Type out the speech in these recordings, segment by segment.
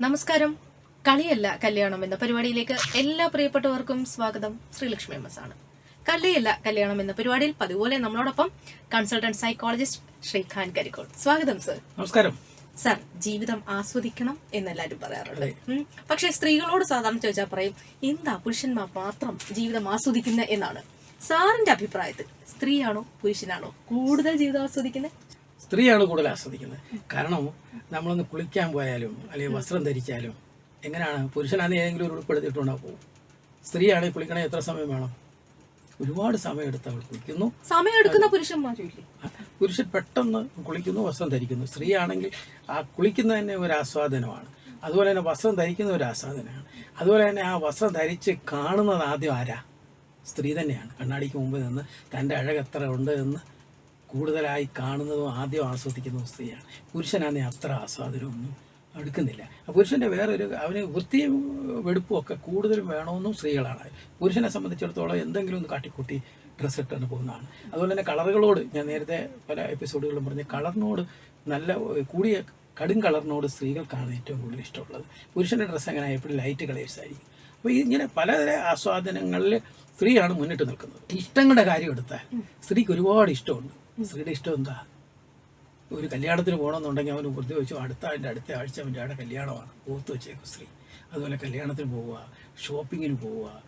നമസ്കാരം. കളിയല്ല കല്യാണം എന്ന പരിപാടിയിലേക്ക് എല്ലാ പ്രിയപ്പെട്ടവർക്കും സ്വാഗതം. ശ്രീലക്ഷ്മി എം എസ് ആണ്. കളിയല്ല കല്യാണം എന്ന പരിപാടിയിൽ പതിപോലെ നമ്മളോടൊപ്പം കൺസൾട്ടന്റ് സൈക്കോളജിസ്റ്റ് ശ്രീഖാൻ കരിക്കോട് സ്വാഗതം സർ നമസ്കാരം. സർ ജീവിതം ആസ്വദിക്കണം എന്നെല്ലാരും പറയാറുണ്ട്. പക്ഷെ സ്ത്രീകളോട് സാധാരണ ചോദിച്ചാൽ പറയും എന്താ പുരുഷന്മാർ മാത്രം ജീവിതം ആസ്വദിക്കുന്ന? എന്നാണ്. സാറിന്റെ അഭിപ്രായത്തിൽ സ്ത്രീയാണോ പുരുഷനാണോ കൂടുതൽ ജീവിതം ആസ്വദിക്കുന്നത് സ്ത്രീയാണ് കൂടുതൽ ആസ്വദിക്കുന്നത്. കാരണം നമ്മളൊന്ന് കുളിക്കാൻ പോയാലും അല്ലെങ്കിൽ വസ്ത്രം ധരിച്ചാലും എങ്ങനെയാണ്? പുരുഷനാണെങ്കിൽ ഏതെങ്കിലും ഒരു ഉൾപ്പെടുത്തിയിട്ടുണ്ടാ പോകും സ്ത്രീയാണെങ്കിൽ കുളിക്കണേ എത്ര സമയം വേണം? ഒരുപാട് സമയം എടുത്ത് അവൾ കുളിക്കുന്നു. സമയം എടുക്കുന്ന പുരുഷന്മാരും പുരുഷൻ പെട്ടെന്ന് കുളിക്കുന്നു വസ്ത്രം ധരിക്കുന്നു. സ്ത്രീ ആണെങ്കിൽ ആ കുളിക്കുന്നത് തന്നെ ഒരു ആസ്വാദനമാണ്. അതുപോലെ തന്നെ വസ്ത്രം ധരിക്കുന്ന ഒരു ആസ്വാദനമാണ്. അതുപോലെ തന്നെ ആ വസ്ത്രം ധരിച്ച് കാണുന്നത് ആദ്യം ആരാ? സ്ത്രീ തന്നെയാണ്. കണ്ണാടിക്ക് മുമ്പ് നിന്ന് തന്റെ അഴകെത്ര ഉണ്ട് എന്ന് കൂടുതലായി കാണുന്നതും ആദ്യം ആസ്വദിക്കുന്നതും സ്ത്രീയാണ്. പുരുഷനാണെങ്കിൽ അത്ര ആസ്വാദനമൊന്നും എടുക്കുന്നില്ല. പുരുഷന്റെ വേറൊരു അവന് വൃത്തിയും വെടുപ്പും ഒക്കെ കൂടുതലും വേണമെന്നും സ്ത്രീകളാണ്. പുരുഷനെ സംബന്ധിച്ചിടത്തോളം എന്തെങ്കിലും ഒന്ന് കാട്ടിക്കൂട്ടി ഡ്രസ്സ് ഇട്ടാണ് പോകുന്നതാണ്. അതുപോലെ തന്നെ കളറുകളോട് ഞാൻ നേരത്തെ പല എപ്പിസോഡുകളും പറഞ്ഞ കളറിനോട് നല്ല കൂടിയ കടും കളറിനോട് സ്ത്രീകൾക്കാണ് ഏറ്റവും കൂടുതൽ ഇഷ്ടമുള്ളത്. പുരുഷന്റെ ഡ്രസ്സ് അങ്ങനെ എപ്പോഴും ലൈറ്റ് കളേഴ്സ് ആയിരിക്കും. അപ്പോൾ ഇങ്ങനെ പലതരം ആസ്വാദനങ്ങളിൽ സ്ത്രീയാണ് മുന്നിട്ട് നിൽക്കുന്നത്. ഇഷ്ടങ്ങളുടെ കാര്യം എടുത്താൽ സ്ത്രീക്ക് ഒരുപാട് ഇഷ്ടമുണ്ട്. സ്ത്രീയുടെ ഇഷ്ടം എന്താ? ഒരു കല്യാണത്തിന് പോകണമെന്നുണ്ടെങ്കിൽ അവന് വെറുതെ വെച്ചു അടുത്ത അതിന്റെ അടുത്ത ആഴ്ച അവന്റെ അവിടെ കല്യാണമാണ്. ഓർത്ത് വെച്ചേക്കും സ്ത്രീ. അതുപോലെ കല്യാണത്തിന് പോവുക ഷോപ്പിങ്ങിന് പോവുക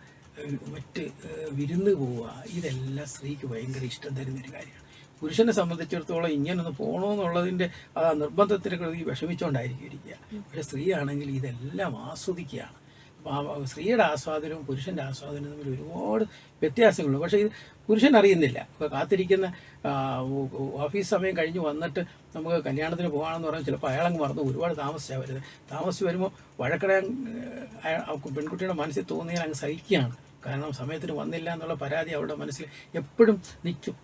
മറ്റ് വിരുന്ന് പോവുക ഇതെല്ലാം സ്ത്രീക്ക് ഭയങ്കര ഇഷ്ടം തരുന്നൊരു കാര്യമാണ്. പുരുഷനെ സംബന്ധിച്ചിടത്തോളം ഇങ്ങനൊന്ന് പോകണമെന്നുള്ളതിന്റെ ആ നിർബന്ധത്തിനൊക്കെ വിഷമിച്ചുകൊണ്ടായിരിക്കും ഇരിക്കുക. പക്ഷെ സ്ത്രീയാണെങ്കിൽ ഇതെല്ലാം ആസ്വദിക്കുകയാണ്. സ്ത്രീയുടെ ആസ്വാദനവും പുരുഷന്റെ ആസ്വാദനവും തമ്മിൽ ഒരുപാട് വ്യത്യാസങ്ങളുണ്ട്. പക്ഷേ ഇത് പുരുഷൻ അറിയുന്നില്ല ഇപ്പോൾ കാത്തിരിക്കുന്ന ഓഫീസ് സമയം കഴിഞ്ഞ് വന്നിട്ട് നമുക്ക് കല്യാണത്തിന് പോകാണെന്ന് പറഞ്ഞാൽ ചിലപ്പോൾ അയാളങ്ങ് മറന്നു ഒരുപാട് താമസിച്ചാണ് വരുന്നത്. താമസിച്ച് വരുമ്പോൾ വഴക്കടയാൻ പെൺകുട്ടിയുടെ മനസ്സിൽ തോന്നിയാൽ അങ്ങ് സഹിക്കുകയാണ്. കാരണം സമയത്തിന് വന്നില്ല എന്നുള്ള പരാതി അവളുടെ മനസ്സിൽ എപ്പോഴും നിൽക്കും.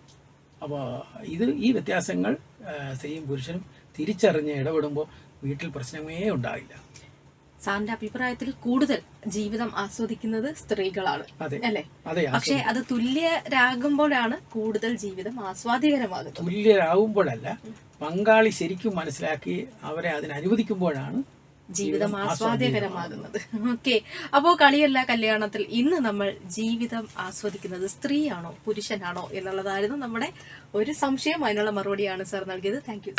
അപ്പോൾ ഇത് ഈ വ്യത്യാസങ്ങൾ സ്ത്രീയും പുരുഷനും തിരിച്ചറിഞ്ഞ് ഇടപെടുമ്പോൾ വീട്ടിൽ പ്രശ്നമേ ഉണ്ടാകില്ല. സാറിന്റെ അഭിപ്രായത്തിൽ കൂടുതൽ ജീവിതം ആസ്വദിക്കുന്നത് സ്ത്രീകളാണ് അല്ലെ? അതെ പക്ഷെ അത് തുല്യരാകുമ്പോഴാണ് കൂടുതൽ ജീവിതം ആസ്വാദികരമാകുന്നത് തുല്യരാകുമ്പോഴല്ല പങ്കാളി ശരിക്കും മനസ്സിലാക്കി അവരെ അതിന് അനുവദിക്കുമ്പോഴാണ് ജീവിതം ആസ്വാദ്യകരമാകുന്നത്. ഓക്കെ. അപ്പോ കളിയല്ല കല്യാണത്തിൽ ഇന്ന് നമ്മൾ ജീവിതം ആസ്വദിക്കുന്നത് സ്ത്രീയാണോ പുരുഷനാണോ എന്നുള്ളതായിരുന്നു നമ്മുടെ ഒരു സംശയം. അതിനുള്ള മറുപടിയാണ് സാർ നൽകിയത്. Thank you